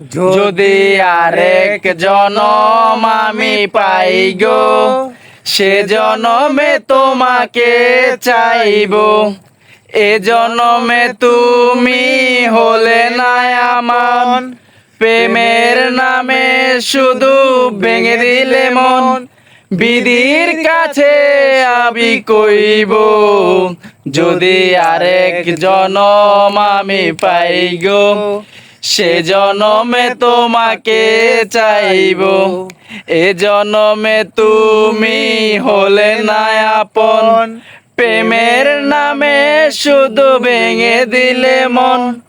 যদি আরেক জনম আমি পাই গো, সে জনমে তোমাকে চাইব। এ জনমে তুমি হলে না আমার প্রেমের নামে শুধু ভেঙে দিলে মন। বিধির কাছে আমি কইব, যদি আরেক জনম আমি পাই গো সে জনমে তোমাকে চাইব। এ জনমে তুমি হলে না আপন। প্রেমের নামে শুধু ভেঙে দিলে মন।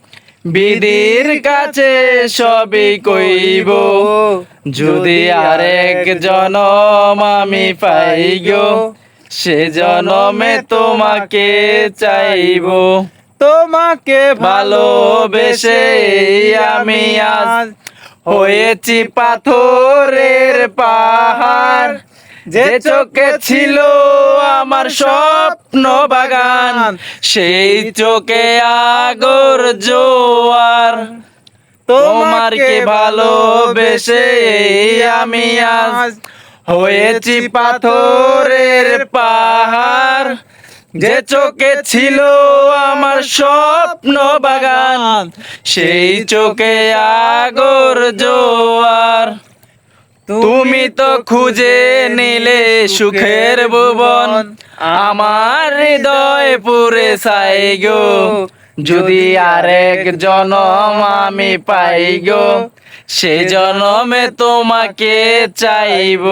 বিধির কাছে সবই কইব। যদি আরেক জনম আমি পাই গো, সে জনমে তোমাকে চাইব। তোমাকে ভালোবেসে আমি আজ হয়েছি পাথরের পাহাড়। যে চোখে ছিল আমার স্বপ্ন বাগান, সেই চোখে আগর জোয়ার। তোমারকে ভালোবেসে আমি আজ হয়েছি পাথরের পাহাড়। যে চোখে ছিল আমার স্বপ্ন বাগান সেই চোখে আগর জোয়ার। তুমি তো খুঁজে নিলে সুখের ভুবন। আমার হৃদয় পুরে সাই গো। যদি আরেক জনম আমি পাই গো সে জনমে তোমাকে চাইব।